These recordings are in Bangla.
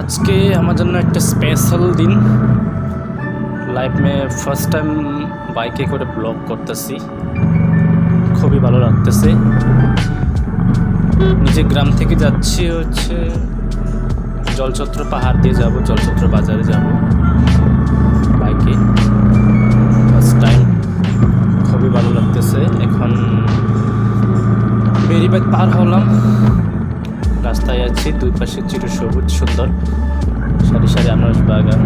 আজকে আমার জন্য একটা স্পেশাল দিন। লাইফ মে ফার্স্ট টাইম বাইকে করে ব্লগ করতেছি। খুবই ভালো লাগতেছে। নিজে গ্রাম থেকে যাচ্ছি হচ্ছে জলচত্র পাহাড় দিয়ে যাব জলছত্র বাজারে যাব। বাইকে ফার্স্ট টাইম খুবই ভালো লাগতেছে। এখন বেরিবাদ পার হলাম। রাস্তায় আছি, দুই পাশে চির সবুজ, সুন্দর। সারি সারি আনারস বাগান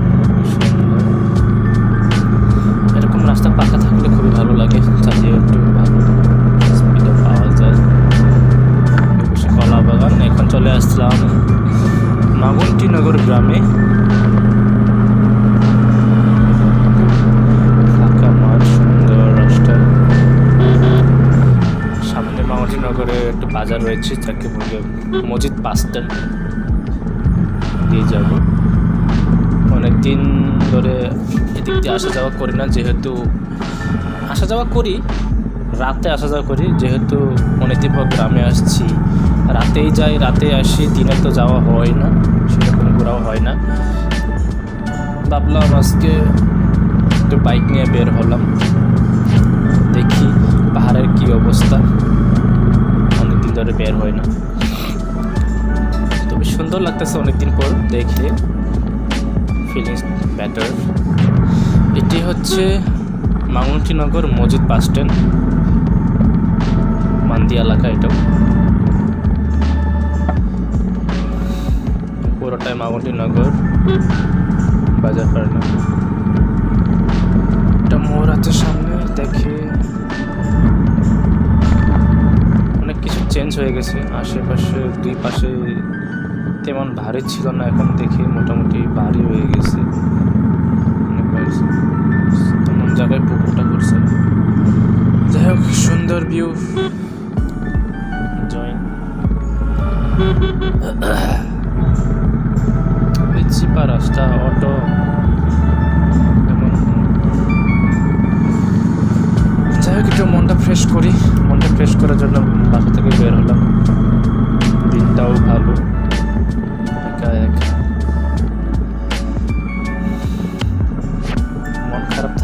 এরকম রাস্তা পাকা থাকলে খুবই ভালো লাগে চালিয়ে একটু ভালো স্পিডে পাওয়া যায়। কলা বাগান, এখন চলে আসলাম মাগুন্টি নগর গ্রামে। একটা বাজার রয়েছে, যাকে বলে মসজিদ বাস স্ট্যান্ড দিয়ে যাব। অনেক দিন ধরে এদিক দিয়ে আসা যাওয়া করি না, যেহেতু আসা যাওয়া করি, রাতে আসা যাওয়া করি, যেহেতু অনেকদিন পর গ্রামে আসছি। রাতেই যাই রাতে আসি, দিনে তো যাওয়া হয় না, সেরকম ঘোরাও হয় না। ভাবলাম আজকে একটু বাইক নিয়ে বের হলাম, দেখি পাহাড়ের কি অবস্থা। অনেকদিন ধরে বের হয় না। তবে সুন্দর লাগতেছে অনেকদিন পর দেখে। ফিলিংস ব্যাটার এটি হচ্ছে মামুনটিনগর মসজিদ বাস স্ট্যান্ড। মান্দি এলাকা এটাও। পুরোটাই মামুনটিনগর বাজার পাড়না এটা মোড় আছে সামনে, দেখে চেঞ্জ হয়ে গেছে। আশেপাশে দুই পাশে তেমন ভারী ছিল না, এখন দেখি মোটামুটি ভারী হয়ে গেছে। হয়েছে। তেমন জায়গায় পুকুরটা করছে যাই হোক, সুন্দর ভিউ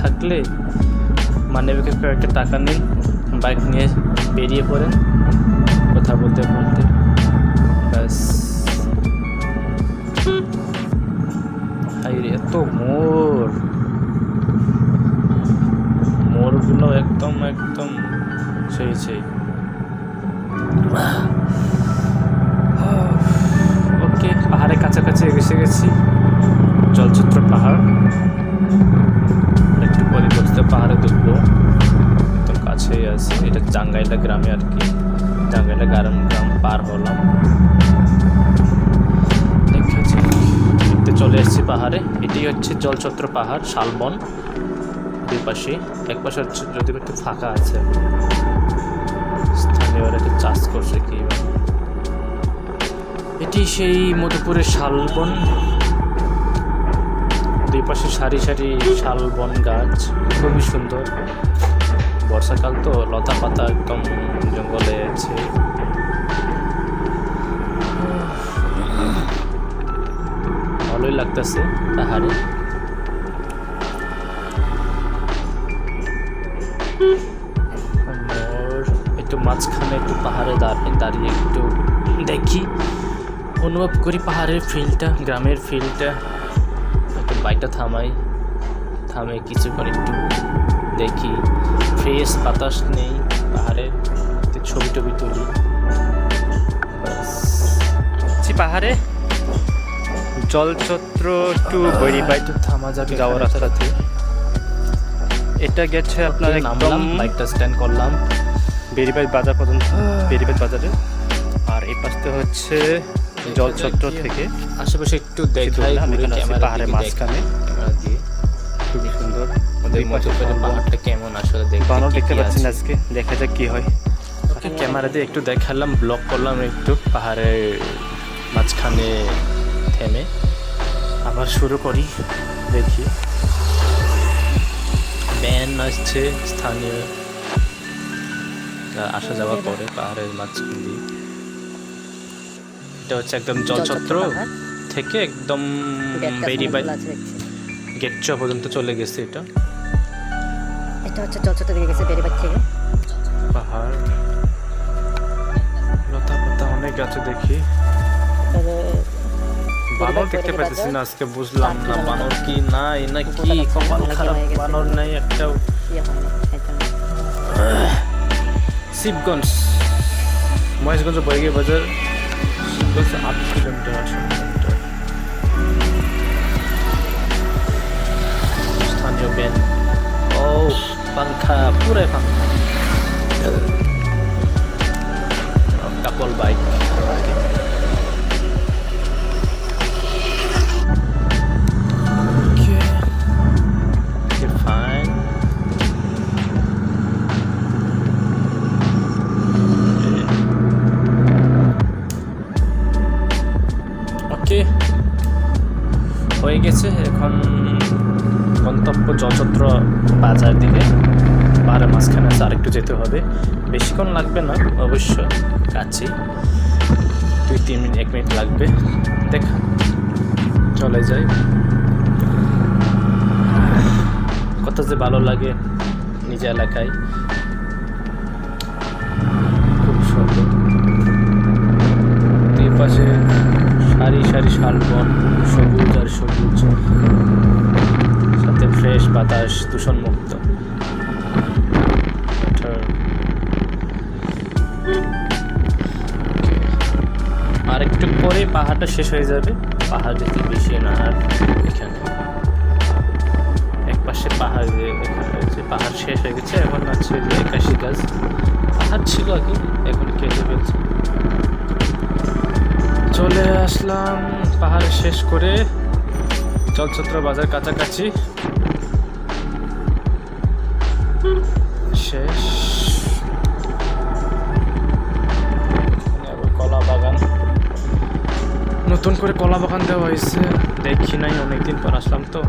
থাকলে মানে কয়েকটা টাকা নিন বাইক নিয়ে বেরিয়ে পড়েন, কথা বলতে বলতে। ব্যাস। এত মোর। মোড়গুলো একদম একদম, সেই সেই। ওকে, পাহাড়ের কাছাকাছি এসে গেছি। জলচিত্র পাহাড়। জাঙ্গাইলা গ্রামে আর কি জাঙ্গাইলা গ্রাম গ্রাম পার হলাম দেখতে চলে এসেছি পাহাড়ে। এটি হচ্ছে জলছত্র পাহাড় শালবন। দুই পাশে। এক পাশে হচ্ছে যদি একটু ফাঁকা আছে। স্থানীয়রা একটু চাষ করছে কি। এটি সেই মধুপুরের শালবন। দুই পাশে সারি সারি শালবন গাছ। খুবই সুন্দর। বর্ষাকাল তো লতা পাতা একদম জঙ্গলে আছে। ভালোই লাগতেছে পাহাড়ে। একটু মাঝখানে একটু পাহাড়ে দাঁড়িয়ে দাঁড়িয়ে একটু দেখি। অনুভব করি পাহাড়ের ফিলটা গ্রামের ফিলটা একটু বাইকটা থামাই। থামে কিছুক্ষণ একটু দেখি। ফ্রেশ বাতাস নেই পাহাড়ে একটু ছবি টবি তুলি। পাহাড়ে? জলছত্র টু বৈরিবাই একটু থামা যাবে যাওয়ার রাস্তাতে। এটা গেছে আপনার নামলাম একদম বাইকটা স্ট্যান্ড করলাম। বেরিবাদ বাজার পর্যন্ত বেরিবাদ বাজারে। আর এই পাশে হচ্ছে জলচত্র থেকে আশেপাশে একটু দেখাই পাহাড়ের মাঝখানে। কেমন আসলে বানর দেখতে আজকে। দেখা যাক কি হয়। ক্যামেরা দিয়ে একটু দেখালাম ব্লগ করলাম একটু পাহাড়ের মাঝখানে থেমে। আবার শুরু করি দেখি। ব্যান আসছে স্থানীয় আসা যাওয়া করে পাহাড়ের মাঝখান দিয়ে। এটা হচ্ছে একদম জলছত্র থেকে একদম দেড়টার বেরি সময় বাই খোলা আছে দেখছি। গেট পর্যন্ত চলে গেছে এটা। এটা হচ্ছে জলচত্র দিকে গেছে বেরিবাদ থেকে পাহাড় লতা পাতা অনেক আছে দেখি তবে বানর বেরিবাদ দেখতে বেরিবাদ পাইতেছি বাজার, না আজকে বুঝলাম না পাঁচ বানর কি নাই না কি কুকুরটা লাগছে, কপাল অনেক খারাপ হয়ে গেছে। বানর নাই একটাও ইয়ে হয় না, খাইতে হয় না। শিবগঞ্জ মহেশগঞ্জ বৈগি বাজার শিবগঞ্জ আট কিলোমিটার আট কিলোমিটার স্থানীয় ব্যান্ড ও পাংখা পুরে পাংখা। Couple bike. হয়ে গেছে এখন গন্তব্য জলচত্র বাজার দিকে। পাহাড়ের মাঝখানে আছে আরেকটু যেতে হবে। বেশিক্ষণ লাগবে না, অবশ্য কাছে দুই, তিন মিনিট, এক মিনিট লাগবে। দেখ, চলে যাই। কত যে ভালো লাগে নিজ এলাকায়। খুব সুন্দর। দুই পাশে সারি সারি শালবন, সবুজ আর সবুজ। বাতাস দূষণ মুক্ত আর একটু পরে পাহাড়টা শেষ হয়ে যাবে। পাহাড় দেখতে বেশি না আর এখানে। এক পাশে পাহাড় যে পাহাড় শেষ হয়ে গেছে, এখন আছে একাশি গাছ। পাহাড় ছিল আগে, এখন কেটে ফেলছে চলে আসলাম পাহাড় শেষ করে চলচ্চিত্র বাজার কাছাকাছি। শেষ। কলা বাগান। নতুন করে কলা বাগান দেওয়া হয়েছে। দেখি নাই অনেকদিন পর আসলাম তো।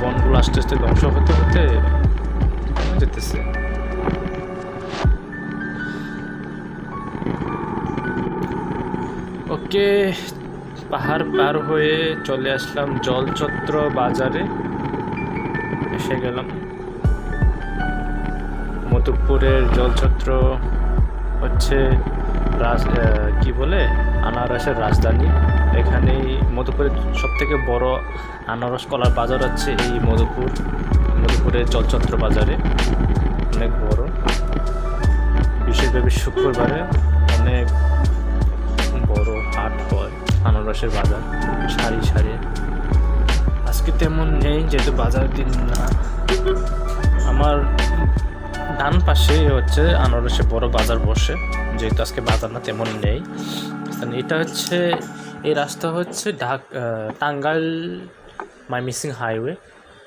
বনগুলো আস্তে আস্তে ধ্বংস হতে হতে যেতেছে। ওকে পাহাড় পার হয়ে চলে আসলাম জলচত্র বাজারে। এসে গেলাম। মধুপুরের জলচত্র হচ্ছে রাজ কি বলে? আনারসের রাজধানী। এখানেই মধুপুরের সব থেকে বড় আনারস কলার বাজার হচ্ছে এই মধুপুর মধুপুরের জলচত্র বাজারে। অনেক বড়। বিশেষভাবে শুক্রবারে অনেক বড় হাট হয়। আনারসের বাজার সারি সারি। আজকে তেমন নেই, যেহেতু বাজার দিন না। আমার ডান পাশে হচ্ছে আনারসে বড় বাজার বসে, যেহেতু আজকে বাজার না, তেমন নেই। এটা হচ্ছে, এই রাস্তা হচ্ছে ঢাক টাঙ্গাইল মাই মিসিং হাইওয়ে